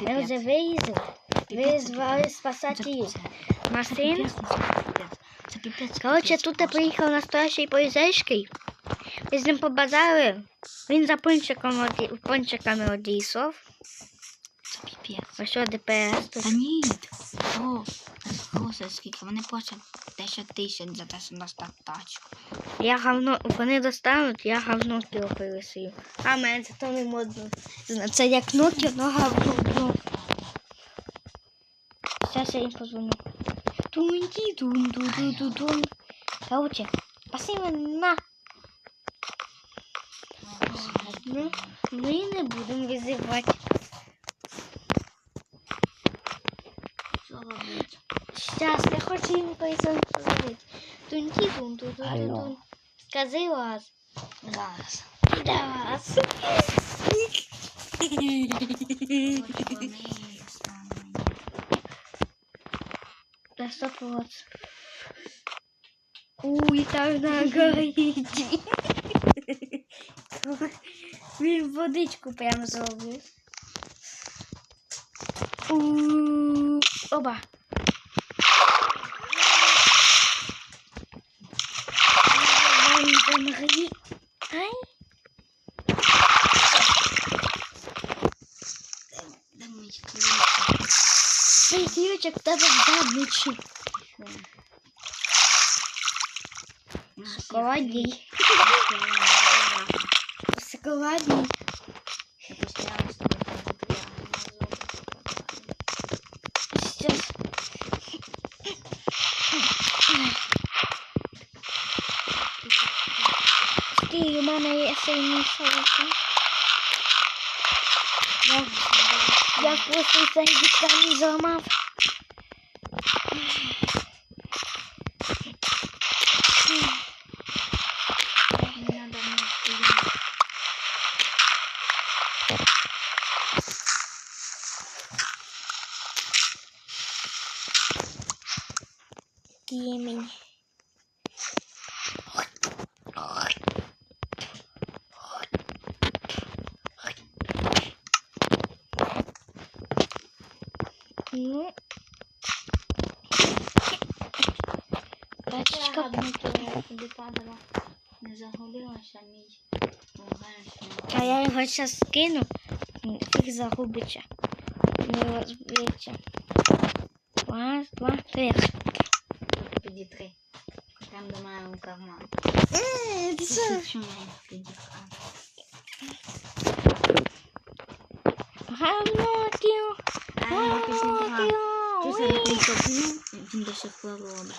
Я вже виїздив. Визвали спасателів. Машин. Коротше, тут приїхав настоящий поліцейський. Ми з ним побазали. Він за пончиком оді... пончиками одійшов. Це піпець. Ось що ДПС тут. Та ні. О, скільки. Вони платять 10 тисяч за те, що достати тачку. Я говно, вони достануть, я говно пересію. А мене це то не модно. Це як Nokia, но говно. Зараз я їм позвоню. Тунті тун тун тун тун тун. Короче, спасибо на. Ну, ми не будемо визивати. Що робити? Сейчас, я хочу їм позвонити. Тунті тун тун тун тун Алло. тун. Скажи вас. Зараз. Да вас. Хоч вони стануть. Да стоп вот. Уй, там горить. Він водичку прям зробив. У, Оба. Вон там горить. Ай. Де мої ключі? Цей дівчик в Є сильний шоки. Я, я То падала. Не загубилася мій. Угашний. А я його зараз скину. Фіг загубиться. Не розбиться. Раз, два, три. Тоді три. Там до мене в карман. Е, ти я підіграв. Чи це я Гамнотів. притопнув? Він до сих пор робить.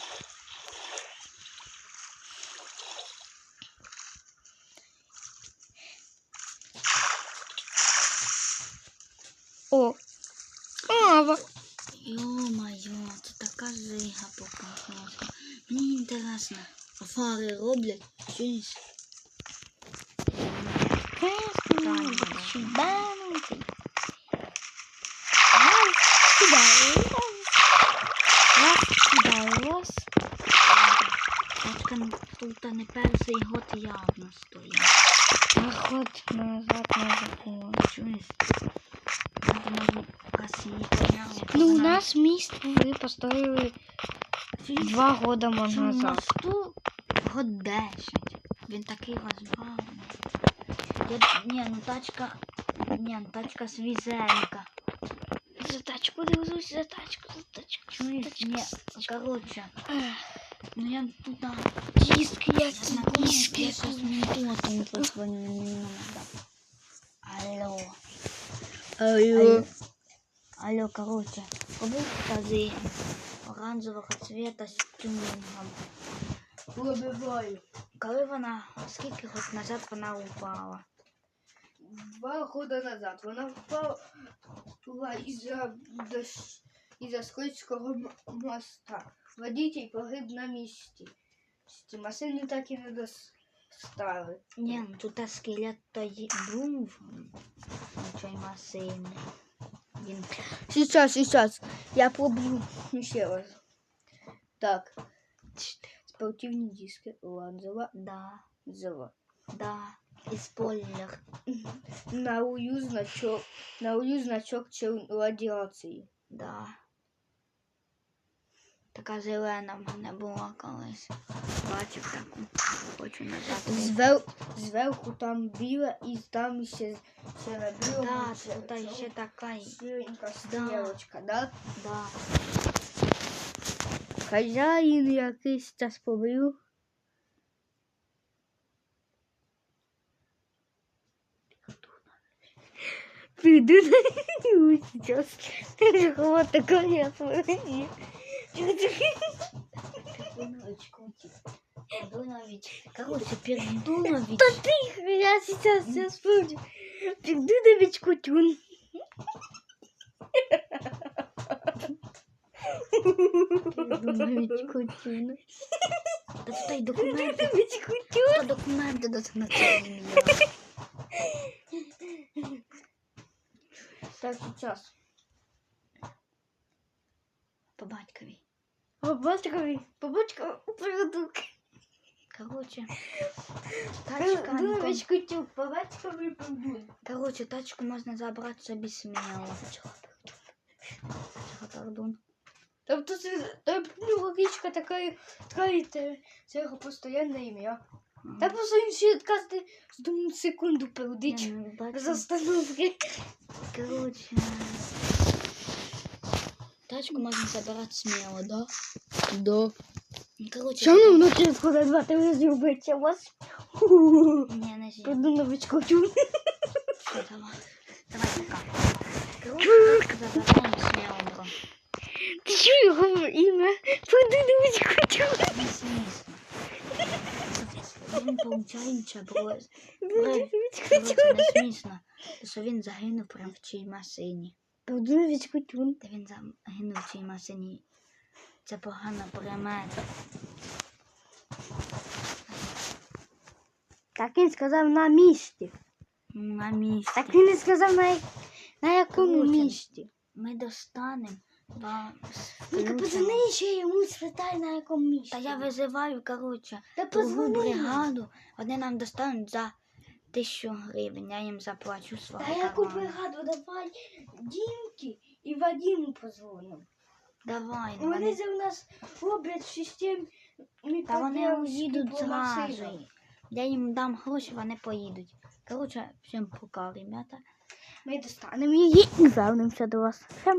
О. Ава. Йо-моє, це така жига покахнувся. Мені інтересно, фари роблять щось. Раз, кидаю. Раз. Тачка тут не перший год явно стоїть. Заход назад на закон. Ну, у нас міст ви построїли два года Цьому назад. мосту год 10. Він такий розбавлений. Я, ні, ну тачка, ні, ну тачка свізенька. За тачку дивлюсь, за тачку, за тачку. Чуєш? Ні, коротше, ну я туди. Диски, Я диски. я щас мені потім позвоню. Алло. Алло. Алло, короче, побыл оранжевого цвета з тюнингом. Пробиваю. Коли вона, скільки років назад вона упала? Два года назад вона впала із-за дощ... із-за Скользького моста. Водитель погиб на місці. Ці машини так і не достали. Ні, ну тут скелет то є- був на цій машині. Він Сейчас, сейчас. Я пробую ще раз. Так. Спортивні диски. Ланзова. да, Зова. да. І спойлер. На ую значок, на ую значок чи радіації. Да. Така зелена в мене була колись. Бачив таку. Хочу назад. Звер, зверху там біла і там ще, ще на білому Да, ще- тут ще така. сіренька Да. стрілочка, да? Да. Хазяїн якийсь час побив. Піду на. Вот такая смотри. Пердунович крутит. Пердунович. Короче, Пердунович. Тихо, я сейчас все вспомню. Пердунович Кутюн. Пердунович Кутюн. Та тут й документи. Пердунович Кутюн. Тут документи до національного. Так, сейчас. По батькові. По батькові, по. Короче, тачка. Пердунович Кутюн, по батькові. Короче, тачку можна забрати собі сміло. Чого пардон? Там ну, логічка така, така це, це його постійне ім'я. Та просто він ще кожну одну секунду пердить. Я. Без остановки. Короче. Тачку можна забирати сміло, да? Да. Короче, Чому воно через куди два ти вже зробиться вас? Ні, не зі. Подунович Кутюн. Все, давай. Давай пока. Короче, тачку забираємо сміло, бро. Ти що його ім'я? Подунович Кутюн. Не смісно. Він получається. Бро, бро, не смішно. Що він загинув прямо в цій машині. Подунович Кутюн. Та він загинув в цій машині. Це погана примета. Так він сказав на місці. На місці. Так він не сказав на, на якому місці. Ми достанемо вам Ну, включимо. позвони ще йому спитай на якому місці. Та я визиваю, коротше, другу бригаду. Вони нам достануть за тисячу гривень. Я їм заплачу свого Та яку карману. бригаду давай Дімки і Вадиму позвонимо. Давай, Вони вони... за нас роблять системі Та вони уїдуть зразу. Я їм дам гроші, вони поїдуть. Коротше, всім пока, ребята. Ми достанемо її і вернемося до вас.